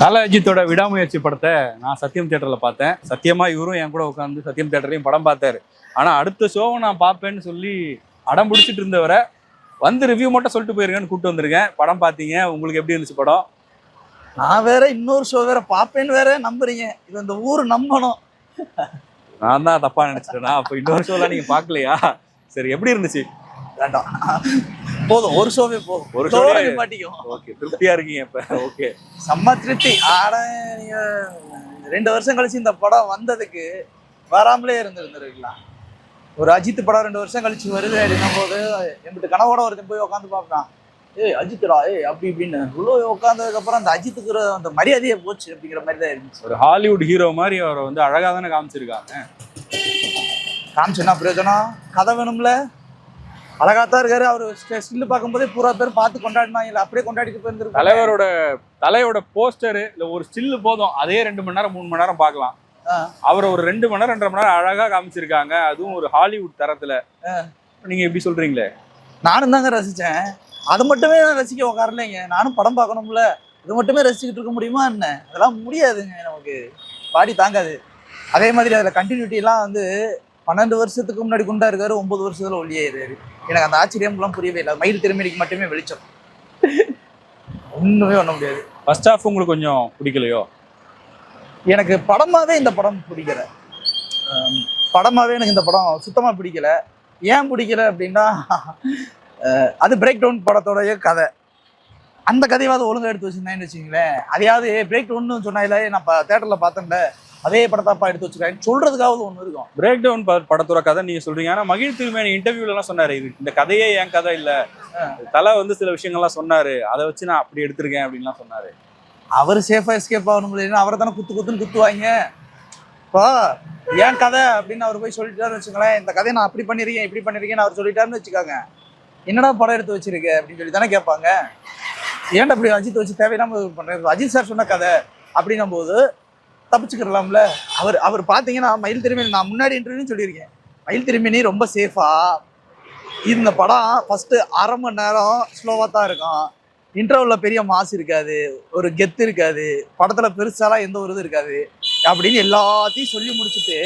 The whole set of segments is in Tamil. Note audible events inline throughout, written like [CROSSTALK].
தல அஜித்தோட விடாமுயற்சி படத்தை நான் சத்யம் தியேட்டர்ல பார்த்தேன். சத்தியமா இவரும் என் கூட உட்காந்து சத்யம் தியேட்டர்லையும் படம் பார்த்தாரு. ஆனா அடுத்த ஷோவை நான் பார்ப்பேன்னு சொல்லி அடம் பிடிச்சிட்டு இருந்தவரை வந்து ரிவ்யூ மட்டும் சொல்லிட்டு போயிருங்கன்னு கூப்பிட்டு வந்திருக்கேன். படம் பார்த்தீங்க உங்களுக்கு எப்படி இருந்துச்சு படம்? நான் வேற இன்னொரு ஷோ வேற பாப்பேன்னு வேற நம்புறீங்க. இது இந்த ஊர் நம்பணும். நான் தான் தப்பா நினைச்சிட்டேனா? அப்போ இன்னொரு ஷோலாம் நீங்க பார்க்கலையா? சரி எப்படி இருந்துச்சு? வேண்டாம். போதும் ஒரு ஷோவே போதும். ஒரு ஷோவே மாட்டிக்கும் ஓகே திருப்தியா இருக்கீங்க இப்ப? ஓகே. செம்ம திருப்தி. ஆட நீங்க ரெண்டு வருஷம் கழிச்சு இந்த படம் வந்ததுக்கு வராமலே இருந்திருந்துருக்கலாம் ஒரு அஜித் படம் ரெண்டு வருஷம் கழிச்சு வருது அப்படின்னும் போது என்கிட்ட கனவோட ஒருத்தன் போய் உட்காந்து பார்ப்பான் ஏய் அஜித்டா ஏய் அப்படி இப்படின்னு. உள்ள உட்காந்ததுக்கு அப்புறம் அந்த அஜித்துக்கு அந்த மரியாதையே போச்சு அப்படிங்கிற மாதிரி தான் இருந்துச்சு. ஒரு ஹாலிவுட் ஹீரோ மாதிரி அவரை வந்து அழகா தானே காமிச்சிருக்காங்க. காமிச்சேன்னா பிரயோஜனம்? கதை வேணும்ல? அழகாத்தான் இருக்காரு. அவர் ஸ்டில்லு பார்க்கும்போதே பூரா பேர் பார்த்து கொண்டாடினாங்க. இல்லை அப்படியே கொண்டாடிட்டு போயிருந்துருக்காங்க தலைவரோட தலையோட போஸ்டர் இல்ல ஒரு ஸ்டில்லு போதும். அதே ரெண்டு மணி நேரம் மூணு மணி நேரம் பார்க்கலாம். அவரை ஒரு ரெண்டு மணி நேரம் ரெண்டரை மணி நேரம் அழகா காமிச்சிருக்காங்க. அதுவும் ஒரு ஹாலிவுட் தரத்துல. நீங்க எப்படி சொல்றீங்களே? நானும் தாங்க ரசிச்சேன். அது மட்டுமே நான் ரசிக்க உட்காரலைங்க நானும் படம் பார்க்கணும்ல. இது மட்டுமே ரசிச்சுக்கிட்டு இருக்க முடியுமா என்ன? அதெல்லாம் முடியாதுங்க நமக்கு. பாடி தாங்காது. அதே மாதிரி அதில் கண்டினியூட்டி எல்லாம் வந்து பன்னெண்டு வருஷத்துக்கு முன்னாடி குண்டா இருக்காரு ஒன்பது வருஷத்துல ஒல்லியாயிருக்காரு எனக்கு அந்த ஆச்சரியம்லாம் புரியவே இல்லை. மயில் திருமணிக்கு மட்டுமே வெளிச்சம். ஒண்ணுமே பண்ண முடியாது. ஃபர்ஸ்ட் ஹாஃப் உங்களுக்கு கொஞ்சம் பிடிக்கலையோ? எனக்கு படமாவே இந்த படம் பிடிக்கல. படமாவே எனக்கு இந்த படம் சுத்தமா பிடிக்கல. ஏன் பிடிக்கல அப்படின்னா அது பிரேக் டவுன் படத்தோடைய கதை. அந்த கதையாவது ஒழுங்கா எடுத்து வச்சிருந்தேன்னு வச்சுங்களேன் அதையாவது பிரேக் டவுன்னு சொன்னால நான் தேட்டர்ல பார்த்தேன்ல. அதே படத்தாப்பா எடுத்து வச்சிருக்கேன் சொல்றதுக்காவது ஒன்று இருக்கும். பிரேக் டவுன் படத்தோட கதை நீங்க சொல்றீங்க. ஆனா மகிழ் திருமேனி இன்டர்வியூல எல்லாம் சொன்னாரு. இது இந்த கதையே என் கதை இல்ல. தலை வந்து சில விஷயங்கள்லாம் சொன்னாரு. அதை வச்சு நான் அப்படி எடுத்திருக்கேன் அப்படின்லாம் சொன்னாரு. அவர் சேஃபா எஸ்கேப் ஆகணும் இல்லைன்னா அவரை தானே குத்து குத்துன்னு குத்துவாங்க. இப்போ ஏன் கதை? அப்படின்னு அவர் போய் சொல்லிட்டாருன்னு வச்சுங்களேன் இந்த கதையை நான் அப்படி பண்ணிருக்கேன் இப்படி பண்ணிருக்கேன்னு அவர் சொல்லிட்டாருன்னு வச்சுக்காங்க. என்னடா படம் எடுத்து வச்சிருக்க? அப்படின்னு சொல்லி தானே கேட்பாங்க. ஏன்டா அப்படி அஜித் வச்சு தேவையில்லாம இது பண்றேன் அஜித் சார் சொன்ன கதை அப்படின்னும் போது தப்பிச்சுக்கிறலாம்ல அவர் அவர் பார்த்தீங்கன்னா மயில் திரும்பி நான் முன்னாடி இன்டர்வியூ சொல்லியிருக்கேன். மயில் திரும்பினி ரொம்ப சேஃபா இந்த படம் ஃபர்ஸ்ட் அரை மணி நேரம் ஸ்லோவாக தான் இருக்கும். இன்டர்வலில் பெரிய மாஸ் இருக்காது. ஒரு கெத்து இருக்காது. படத்தில் பெருசாலாம் எந்த ஒரு இது இருக்காது. அப்படின்னு எல்லாத்தையும் சொல்லி முடிச்சுட்டு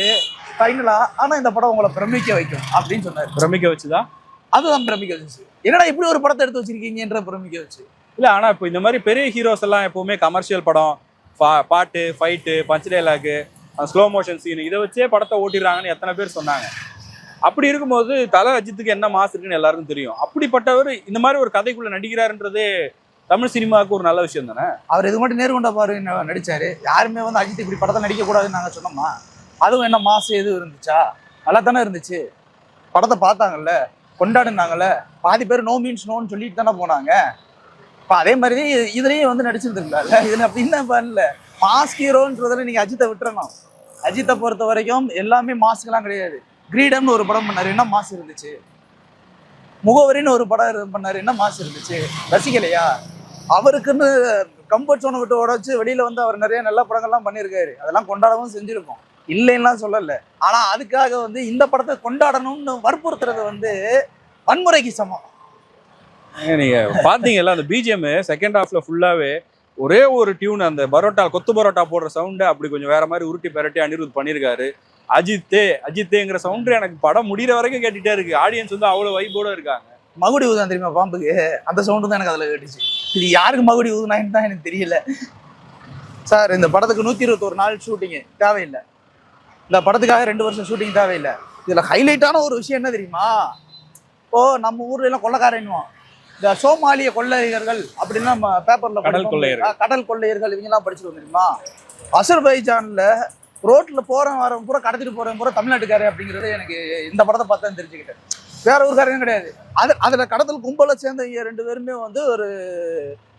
ஃபைனலாக ஆனால் இந்த படம் உங்களை பிரமிக்க வைக்கும் அப்படின்னு சொன்னார். பிரமிக்க வச்சுதான் அதுதான் பிரமிக்க வச்சு என்னடா இப்படி ஒரு படத்தை எடுத்து வச்சிருக்கீங்கன்ற பிரமிக்க வச்சு. இல்ல ஆனா இப்போ இந்த மாதிரி பெரிய ஹீரோஸ் எல்லாம் எப்பவுமே கமர்ஷியல் படம் பா- பாட்டு fight punch dialogue slow motion scene இதை வச்சே படத்தை ஓட்டிடுறாங்கன்னு எத்தனை பேர் சொன்னாங்க. அப்படி இருக்கும்போது தலை அஜித்துக்கு என்ன மாஸ் இருக்குன்னு எல்லாருக்கும் தெரியும். அப்படிப்பட்டவர் இந்த மாதிரி ஒரு கதைக்குள்ள நடிக்கிறாருன்றதே தமிழ் சினிமாவுக்கு ஒரு நல்ல விஷயம் தானே? அவர் இது மட்டும் நேர்கொண்ட பாரு ந- நடிச்சாரு. யாருமே வந்து அஜித் இப்படி படத்தை நடிக்கக்கூடாதுன்னு நாங்கள் சொன்னோமா? அதுவும் என்ன மாசு எதுவும் இருந்துச்சா? நல்லா தானே இருந்துச்சு. படத்தை பார்த்தாங்கல்ல கொண்டாடினாங்கல்ல. பாதி பேர் நோ மீன்ஸ் நோன்னு சொல்லிட்டு தானே போனாங்க. இப்போ அதே மாதிரி இதுலேயும் வந்து நடிச்சிருந்துருக்கலாம்ல இதில் அப்படின்னா பண்ணல. மாஸ் ஹீரோன்றதில் நீங்கள் அஜித்தை விட்டுறணும். அஜித்தை பொறுத்த வரைக்கும் எல்லாமே மாஸ்க்கெல்லாம் கிடையாது. கிரீடம்னு ஒரு படம் பண்ணார். என்ன மாஸ் இருந்துச்சு? முகவரின்னு ஒரு படம் பண்ணார். என்ன மாஸ் இருந்துச்சு? ரசிக்கலையா? அவருக்குன்னு கம்ஃபர்ட் சோனை விட்டு உடச்சு வெளியில் வந்து அவர் நிறைய நல்ல படங்கள்லாம் பண்ணியிருக்காரு. அதெல்லாம் கொண்டாடவும் செஞ்சுருக்கோம். இல்லைன்னுலாம் சொல்லலை. ஆனால் அதுக்காக வந்து இந்த படத்தை கொண்டாடணும்னு வற்புறுத்துறது வந்து வன்முறைக்கு சமம். நீங்க பாத்தீங்கல்ல அந்த பிஜிஎம் செகண்ட் ஹாஃப்ல ஃபுல்லாவே ஒரே ஒரு டியூன் அந்த பரோட்டா கொத்து பரோட்டா போடுற சவுண்டு அப்படி கொஞ்சம் வேற மாதிரி உருட்டி பெரட்டி அனிருத் பண்ணியிருக்காரு அஜித்தே அஜித்தேங்கிற சவுண்டு எனக்கு படம் முடிகிற வரைக்கும் கேட்டுட்டே இருக்கு. ஆடியன்ஸ் வந்து அவ்வளோ வைப்போட இருக்காங்க. மகுடி ஊதான் தெரியுமா பாம்புக்கு? அந்த சவுண்டு தான் எனக்கு அதில் கேட்டுச்சு. இது யாருக்கு மகுடி ஊதுனான்னு தான் எனக்கு தெரியல. சார் இந்த படத்துக்கு நூத்தி இருபத்தொரு நாள் ஷூட்டிங்கு தேவையில்லை. இந்த படத்துக்காக ரெண்டு வருஷம் ஷூட்டிங் தேவையில்லை. இதில் ஹைலைட்டான ஒரு விஷயம் என்ன தெரியுமா? ஓ நம்ம ஊர்ல எல்லாம் கொள்ளக்காரன்வான் இந்த சோமாலிய கொள்ளையர்கள் அப்படின்னு நம்ம பேப்பர்ல கடல் கொள்ளையர்கள். கடல் கொள்ளையர்கள் இவங்க எல்லாம் படிச்சுட்டு தெரியுமா? அசர்பைஜான்ல ரோட்ல போறவன் வரவன் பூரா கடத்திட்டு போறவன் பூரா தமிழ்நாட்டுக்காரே அப்படிங்கிறது எனக்கு இந்த படத்தை பார்த்து தெரிஞ்சுக்கிட்டேன். வேற ஊருக்காரங்க கிடையாது. அது அதுல கடத்தல் கும்பலை சேர்ந்த இங்க ரெண்டு பேருமே வந்து ஒரு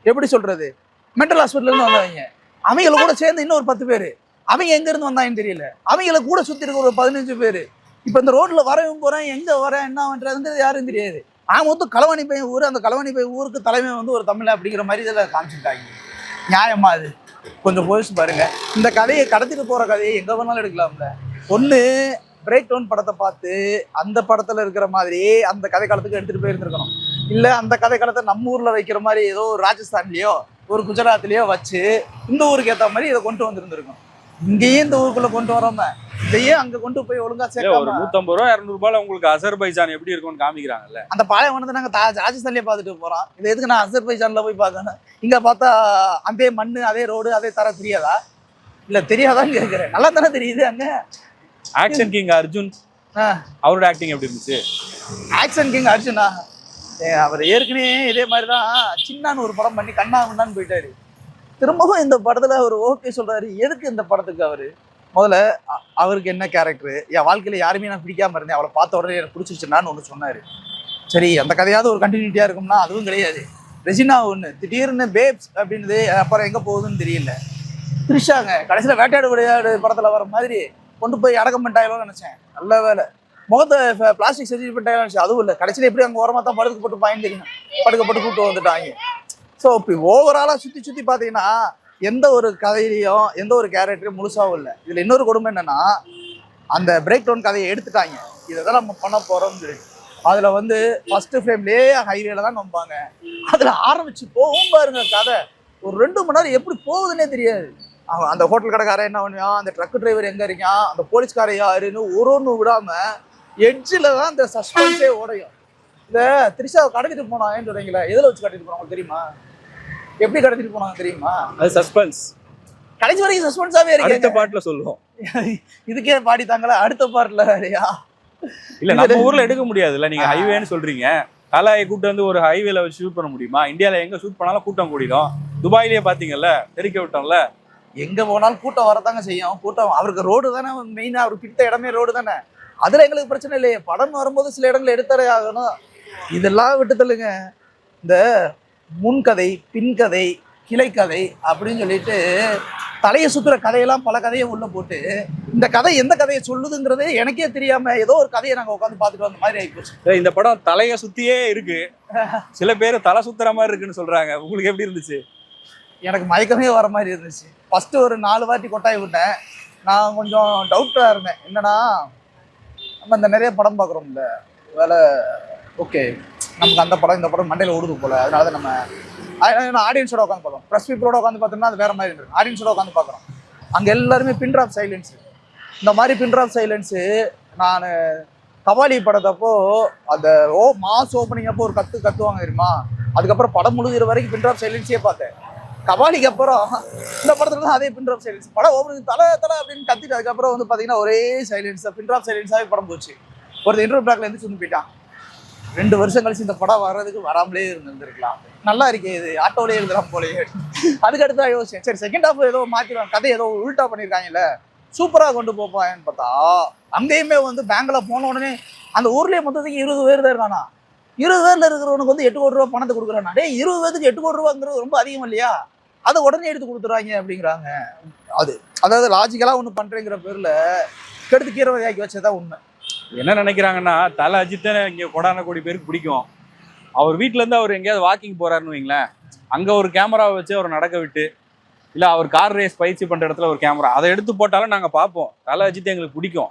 எப்படி சொல்றது? மென்டல் ஹாஸ்பிட்டல்ல இருந்து வந்தவங்க. அவங்கள கூட சேர்ந்து இன்னொரு பத்து பேர். அவங்க எங்க இருந்து வந்தாங்கன்னு தெரியல. அவங்கள கூட சுத்தி இருக்க ஒரு பதினஞ்சு பேர். இப்ப இந்த ரோட்ல வரவும் போறேன் எங்க வரேன் என்ன பண்றதுங்கிறது யாரும் தெரியாது. ஆக மொத்தம் களவாணி பையன் ஊர் அந்த களவாணி பையன் ஊருக்கு தலைமை வந்து ஒரு தமிழ் அப்படிங்கிற மாதிரி இதில் காமிச்சிட்டாங்க நியாயமா அது? கொஞ்சம் போயிச்சு பாருங்க. இந்த கதையை கடத்திட்டு போற கதையை எங்க வேணாலும் எடுக்கலாம்ல. ஒன்று பிரேக் டவுன் படத்தை பார்த்து அந்த படத்துல இருக்கிற மாதிரியே அந்த கதை காலத்துக்கு எடுத்துட்டு போயிருந்துருக்கணும். இல்ல அந்த கதை காலத்தை நம்ம ஊர்ல வைக்கிற மாதிரி ஏதோ ஒரு ராஜஸ்தான்லயோ ஒரு குஜராத்லயோ வச்சு இந்த ஊருக்கு ஏற்ற மாதிரி இதை கொண்டு வந்திருந்திருக்கும் இங்கேயும் இந்த ஊருக்குள்ள கொண்டு வராம. இதையே அங்க கொண்டு போய் ஒழுங்கா இல்ல, ஒரு நூத்தம்பது ரூபா இருநூறு ரூபாயில உங்களுக்கு அசர்பைஜான் எப்படி இருக்கும்னு காமிக்கிறாங்கல்ல. அந்த பாலைவனத்தை நாங்க தா- ராஜஸ்தான்லயே பார்த்துட்டு போறோம். இது எதுக்கு நான் அசர்பைஜான்ல போய் பார்க்கணும்? இங்க பார்த்தா அதே மண்ணு அதே ரோடு அதே தர தெரியாதா? இல்ல தெரியாதான்னு கேட்கிறேன் நல்லா தானே தெரியுது அங்க. Action king Arjun. அவரோட ஆக்டிங் எப்படி இருந்துச்சு? Action king Arjuna? அவர் ஏற்கனவே இதே மாதிரி தான் சின்னான்னு ஒரு படம் பண்ணி கண்ணா முன்னான்னு போயிட்டாரு. திரும்பவும் இந்த படத்துல அவர் ஓகே சொல்றாரு. எதுக்கு இந்த படத்துக்கு அவரு? முதல்ல அவருக்கு என்ன கேரக்டர் என் வாழ்க்கையில யாருமே நான் பிடிக்காம இருந்தேன். அவளை பார்த்த உடனே எனக்கு பிடிச்சிருச்சுனான்னு ஒன்று சொன்னாரு. சரி அந்த கதையாவது ஒரு கண்டினியூட்டியா இருக்கும்னா அதுவும் கிடையாது. ரெஜினா ஒன்று திடீர்னு பேப்ஸ் அப்படின்றது அப்புறம் எங்கே போகுதுன்னு தெரியல. த்ரிஷாங்க கடைசியில் வேட்டையாடு விளையாடு படத்துல வர மாதிரி கொண்டு போய் அடக்கம் பண்ணிட்டாங்களோன்னு நினச்சேன். நல்ல வேலை. முகத்தை பிளாஸ்டிக் சர்ஜரி பண்ணிட்டாங்க நினைச்சேன். அதுவும் இல்லை. கடைசியில் எப்படி அங்கே ஓரமாக தான் படுக்க போட்டு பாயின்னு படுக்க போட்டு கூப்பிட்டு வந்துட்டாங்க. ஸோ இப்படி ஓவராலாக சுற்றி சுற்றி பார்த்தீங்கன்னா எந்த ஒரு கதையிலையும் எந்த ஒரு கேரக்டரும் முழுசாகவும் இல்லை. இதில் இன்னொரு கொடுமை என்னன்னா அந்த பிரேக் டவுன் கதையை எடுத்துட்டாங்க. இதை தான் நம்ம பண்ண போகிறோம்னு சொல்லி அதில் வந்து ஃபஸ்ட்டு ஃப்ரேம்லேயே ஹைவேல தான் நம்பாங்க அதில் ஆரம்பிச்சு போகும் பாருங்க கதை. ஒரு ரெண்டு மணி நேரம் எப்படி போகுதுன்னே தெரியாது. அவன் அந்த ஹோட்டல் கடைக்காரன் என்ன பண்ணுவான்? அந்த ட்ரக் டிரைவர் எங்கே இருக்கான்? அந்த போலீஸ்காரன் யாருன்னு ஒரு ஒன்று விடாம எட்ஜில் தான் இந்த சஸ்பென்ஸே உடையும். இந்த திரிஷாவை கடத்திட்டு போனாங்கன்னு சொல்றீங்களா எதில் வச்சு கட்டிட்டு போனாங்க தெரியுமா? எப்படி கடத்திட்டு போனாங்க தெரியுமா? அது சஸ்பென்ஸ் கடைசி வரைக்கும் சஸ்பென்ஸாவே அடுத்த இருக்கு பாட்டுல சொல்லுவோம். இதுக்கே பாடித்தாங்களா அடுத்த பார்ட்ல வேறையா? இல்ல நம்ம ஊர்ல எடுக்க முடியாதுல்ல நீங்க ஹைவேன்னு சொல்றீங்க. கலாயை கூட்டு வந்து ஒரு ஹைவேல வச்சு ஷூட் பண்ண முடியுமா? இந்தியால எங்க ஷூட் பண்ணாலும் கூட்டம் கூடிடும். துபாயிலேயே பாத்தீங்கல்ல தெரிக்க விட்டோம்ல. எங்க போனாலும் கூட்டம் வரத்தாங்க செய்யும். கூட்டம் அவருக்கு ரோடு தானே மெயினா அவருக்கு பிடித்த இடமே ரோடு தானே. அதுல எங்களுக்கு பிரச்சனை இல்லையே. படம் வரும்போது சில இடங்கள் எடுத்தரே ஆகணும் இதெல்லாம் விட்டு தள்ளுங்க இந்த முன்கதை பின்கதை கிளைக்கதை அப்படின்னு சொல்லிட்டு தலையை சுத்துற கதையெல்லாம் பல கதையை உள்ள போட்டு இந்த கதை எந்த கதையை சொல்லுதுங்கிறதே எனக்கே தெரியாம ஏதோ ஒரு கதையை நாங்க உட்காந்து பார்த்துட்டு வந்த மாதிரி ஆயிப்போச்சு ஏய், இந்த படம் தலைய சுத்தியே இருக்கு. [LAUGHS] சில பேர் தலை சுத்துற மாதிரி இருக்குன்னு சொல்றாங்க. உங்களுக்கு எப்படி இருந்துச்சு? எனக்கு மயக்கமே வர மாதிரி இருந்துச்சு. ஃபர்ஸ்ட் ஒரு நாலு வாட்டி கொட்டாய் விட்டேன். நான் கொஞ்சம் டவுட்டா இருந்தேன். என்னன்னா நம்ம இந்த நிறைய படம் பார்க்குறோம்ல. வேலை ஓகே நமக்கு அந்த படம் இந்த படம் மண்டையில் ஓடுது போல. அதனால தான் நம்ம ஆடியன்ஸோட உட்காந்து பார்த்தோம் ப்ரெஸ் பீப்புளோட உட்காந்து பார்த்தோம்னா அது வேற மாதிரி இருக்கு ஆடியன்ஸோட உட்காந்து பார்க்குறோம். அங்கே எல்லாருமே பின் ட்ராப் இந்த மாதிரி பின் ட்ராப் சைலன்ஸு நான் கபாலி படத்தப்போ அந்த ஓ மாஸ் ஓப்பனிங் அப்போ ஒரு கத்து கத்துவாங்க தெரியுமா? அதுக்கப்புறம் படம் முழுகிற வரைக்கும் பின் ட்ராப் சைலன்ஸே பார்த்தேன். கபாலிக்கு அப்புறம் இந்த படத்துல தான் அதே பின்ட்ராப் சைலன்ஸ் படம் ஓப்பனிங் தலை தலை அப்படின்னு கத்திட்டு அதுக்கப்புறம் வந்து பார்த்தீங்கன்னா ஒரே சைலன்ஸ் பின்ட்ராப் சைலன்ஸாகவே படம் போச்சு. ஒருத்தர் இன்டர்வியூ பிளாக்ல இருந்து வந்து போயிட்டான். ரெண்டு வருஷம் கழிச்சு இந்த படம் வர்றதுக்கு வராமலே இருந்திருக்கலாம். நல்லா இருக்கே இது ஆட்டோலயே எழுதலாம் போலயே. அதுக்கு அடுத்தா யோசிச்சேன். சரி செகண்ட் ஹாஃப் ஏதோ மாத்திடுவாங்க கதை ஏதோ உல்டா பண்ணியிருக்காங்கல்ல சூப்பரா கொண்டு போப்பான்னு பார்த்தா அங்கேயுமே வந்து பேங்க்ல போன உடனே அந்த ஊர்லயே மொத்தத்துக்கு இருபது பேர் தான் இருக்கானா இருபது பேர்ல இருக்கிறவனுக்கு வந்து எட்டு கோடி ரூபா பணத்தை கொடுக்குறானா? டே இருபது பேருக்கு எட்டு கோடி ரூபாங்கிறது ரொம்ப அதிகம் இல்லையா? அதை உடனே எடுத்து கொடுத்துறாங்க அப்படிங்கிறாங்க. அது அதாவது லாஜிக்கலா ஒன்று பண்றேங்கிற பேர்ல கெடுத்து கீரவதையாக்கி வச்சதான் உண்மை. என்ன நினைக்கிறாங்கன்னா தலை அஜித்தை இங்க கொடான கோடி பேருக்கு பிடிக்கும். அவர் வீட்ல இருந்து அவர் எங்கேயாவது வாக்கிங் போறாருன்னு வைங்களேன். அங்க ஒரு கேமராவை வச்சு அவர் நடக்க விட்டு இல்ல அவர் கார் ரேஸ் பயிற்சி பண்ற இடத்துல ஒரு கேமரா அதை எடுத்து போட்டாலும் நாங்க பார்ப்போம். தலை அஜித் எங்களுக்கு பிடிக்கும்.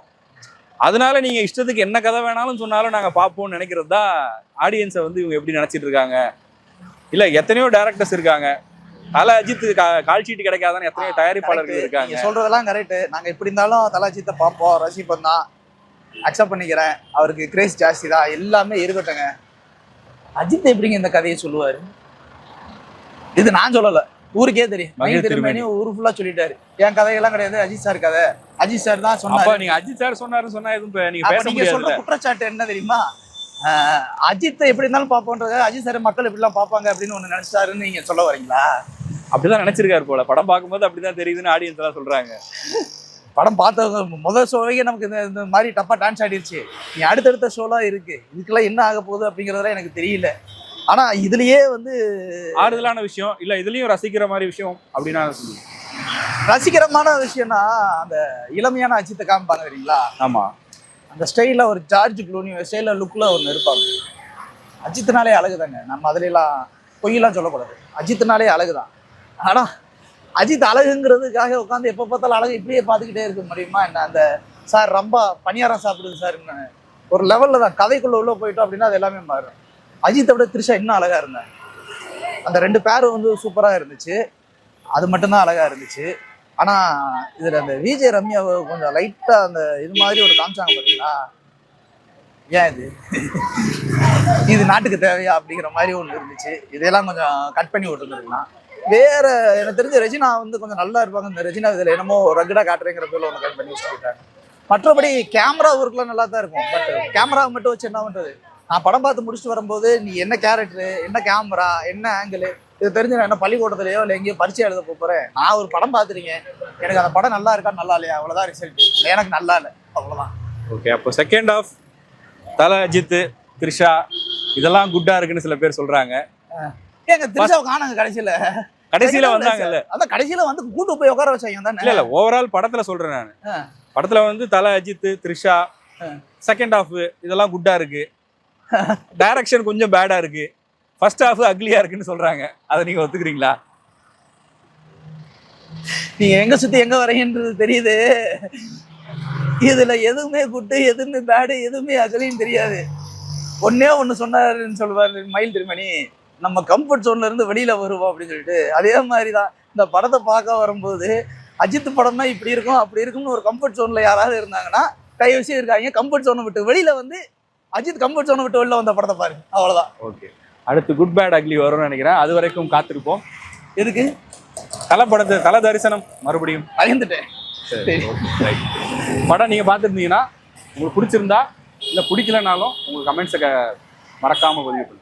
அதனால நீங்க இஷ்டத்துக்கு என்ன கதை வேணாலும் சொன்னாலும் நாங்க பார்ப்போம்னு நினைக்கிறது தான் ஆடியன்ஸை வந்து இவங்க எப்படி நினைச்சிட்டு இருக்காங்க. இல்ல எத்தனையோ டேரக்டர்ஸ் இருக்காங்க. தலை அஜித் கா- கால் ஷீட் கிடைக்காதான்னு எத்தனையோ தயாரிப்பாளர்கள். இருக்காங்க. நீங்க சொல்றதெல்லாம் கரெக்ட் நாங்க எப்படி இருந்தாலும் தலாஜித்தை பார்ப்போம். ரசிப்போம் தான். அக்செப்ட் பண்ணிக்கிறேன். அவருக்கு கிரேஸ் ஜாஸ்தி தான். எல்லாமே இருக்கட்டுங்க அஜித் எப்படிங்க இந்த கதையை சொல்லுவாரு? இது நான் சொல்லல. ஊருக்கே தெரியும். திருமேனி. ஊரு ஃபுல்லா சொல்லிட்டாரு. என் கதையெல்லாம் கிடையாது. அஜித் சார் கதை. அஜித் சார் தான் சொன்னாரு. நீங்க அஜித் சார் சொன்னாருன்னு சொன்னா எதுவும் நீங்க பேச நீங்க சொல்ற குற்றச்சாட்டு என்ன தெரியுமா? அஜித்தை எப்படி இருந்தாலும் பார்ப்போன்றது அஜித் சார் மக்கள் எப்படிலாம் பார்ப்பாங்க அப்படின்னு ஒண்ணு நினைச்சாருன்னு நீங்க சொல்ல வரீங்களா? அப்படிதான் நினைச்சிருக்காரு போல. படம் பார்க்கும்போது அப்படிதான் தெரியுதுன்னு ஆடியன்ஸ் எல்லாம் சொல்றாங்க. படம் பார்த்தவங்க முதல் ஷோவே நமக்கு இந்த இந்த மாதிரி டப்பா டான்ஸ் ஆடிருச்சு. நீ அடுத்தடுத்த ஷோலாம் இருக்கு. இதுக்கெல்லாம் என்ன ஆக போகுது அப்படிங்கிறதெல்லாம் எனக்கு தெரியல. ஆனா இதுலயே வந்து ஆறுதலான விஷயம் இல்ல இதுலயும் ரசிக்கிற மாதிரி விஷயம் அப்படின்னா சொல்லுங்க. ரசிகரமான விஷயம்னா அந்த இளமையான அஜித்தை காமிப்பாங்க தெரியுங்களா? ஆமா. அந்த ஸ்டைலில் ஒரு ஜார்ஜ் க்ளூனி ஸ்டைலில் லுக்கில் ஒன்று இருப்பாங்க. அஜித்னாலே அழகுதாங்க. நம்ம அதுலலாம் பொய்யெல்லாம் சொல்லக்கூடாது. அஜித்னாலே அழகுதான். ஆனால் அஜித் அழகுங்கிறதுக்காக உட்காந்து எப்போ பார்த்தாலும் அழகு இப்படியே பார்த்துக்கிட்டே இருக்க முடியுமா என்ன? அந்த சார் ரொம்ப பணியாரம் சாப்பிடுது சார் ஒரு லெவலில் தான். கதைக்குள்ளே உள்ளே போயிட்டோம் அப்படின்னா அது எல்லாமே மாறும். அஜித்தை விட த்ரிஷா இன்னும் அழகாக இருந்தாங்க அந்த ரெண்டு பேரும் வந்து சூப்பராக இருந்துச்சு. அது மட்டும்தான் அழகாக இருந்துச்சு. ஆனால் இதில் அந்த விஜய் ரம்யாவை கொஞ்சம் லைட்டாக அந்த இது மாதிரி ஒரு காமிச்சாங்க பார்த்தீங்களா ஏன் இது? இது நாட்டுக்கு தேவையா அப்படிங்கிற மாதிரி ஒன்று இருந்துச்சு. இதையெல்லாம் கொஞ்சம் கட் பண்ணி விட்டுருந்துருக்கலாம் வேற எனக்கு தெரிஞ்ச ரெஜினா வந்து கொஞ்சம் நல்லா இருப்பாங்க. இந்த ரெஜினா இதுல என்னமோ ரகடா காட்டுறேங்கிற பேர்ல ஒன்று கட் பண்ணி வச்சுருக்காங்க. மற்றபடி கேமரா ஒர்க்லாம் நல்லா தான் இருக்கும். பட் கேமரா மட்டும் வச்சு என்ன பண்றது? நான் படம் பார்த்து முடிச்சுட்டு வரும்போது நீ என்ன கேரக்டர் என்ன கேமரா என்ன ஆங்கிள் இது தெரிஞ்சு நான் என்ன பள்ளிக்கூடத்துலயோ இல்லை எங்கேயோ பரிச்சை எழுத போறேன். நான் ஒரு படம் பார்த்துருக்கேன் எனக்கு அந்த படம் நல்லா இருக்கா நல்லா இல்லையா? அவ்வளவுதான் ரிசல்ட் எனக்கு நல்லா இல்லை. அவ்வளவுதான். ஓகே அப்போ செகண்ட் ஆஃப் தல அஜித் த்ரிஷா இதெல்லாம் குட்டா இருக்குன்னு சில பேர் சொல்றாங்க. ஏங்க திருச்சாவை காணுங்க கடைசியில. கடைசியில வந்தாங்கல்ல அதான் கடைசியில வந்து கூட்டு போய் உட்கார வச்சாங்க தானே. இல்ல இல்ல ஓவரால் படத்துல சொல்றேன் நான். படத்துல வந்து தல அஜித் த்ரிஷா. செகண்ட் ஹாஃப் இதெல்லாம் குட்டா இருக்கு. டைரக்ஷன் கொஞ்சம் பேடா இருக்கு. ஃபர்ஸ்ட் ஹாஃப் அக்லியா இருக்குன்னு சொல்றாங்க. அதை நீங்க ஒத்துக்கிறீங்களா? நீங்க எங்க சுத்தி எங்க வரீங்கன்றது தெரியுது. இதுல எதுவுமே குட்டு எதுவுமே பேடு எதுவுமே அகலின்னு தெரியாது. ஒன்னே ஒண்ணு சொன்னாருன்னு சொல்லுவாரு மயில் திருமணி. நம்ம கம்ஃபர்ட் ஜோன்ல இருந்து வெளியில வருவோம் அப்படின்னு சொல்லிட்டு அதே மாதிரிதான் இந்த படத்தை பார்க்க வரும்போது அஜித் படம்னா இப்படி இருக்கும் அப்படி இருக்கும்னு ஒரு கம்ஃபர்ட் ஜோன்ல யாராவது இருந்தாங்கன்னா கை வச்சு இருக்காங்க கம்ஃபர்ட் ஜோனை விட்டு வெளியில வந்து அஜித் கம்ஃபர்ட் ஜோனை விட்டு வெளில வந்த படத்தை பாருங்க. அவ்வளவுதான். ஓகே அடுத்து குட் பேட் அக்லி வரும்னு நினைக்கிறேன். அது வரைக்கும் காத்திருப்போம். எதுக்கு? தல படத்தை தல தரிசனம் மறுபடியும். பயந்துட்டேன் சரி ரைட் படம் நீங்க பார்த்துருந்தீங்கன்னா உங்களுக்கு பிடிச்சிருந்தா இல்லை பிடிக்கலனாலும் உங்க கமெண்ட்ஸை மறக்காம பதிவு பண்ணுங்க.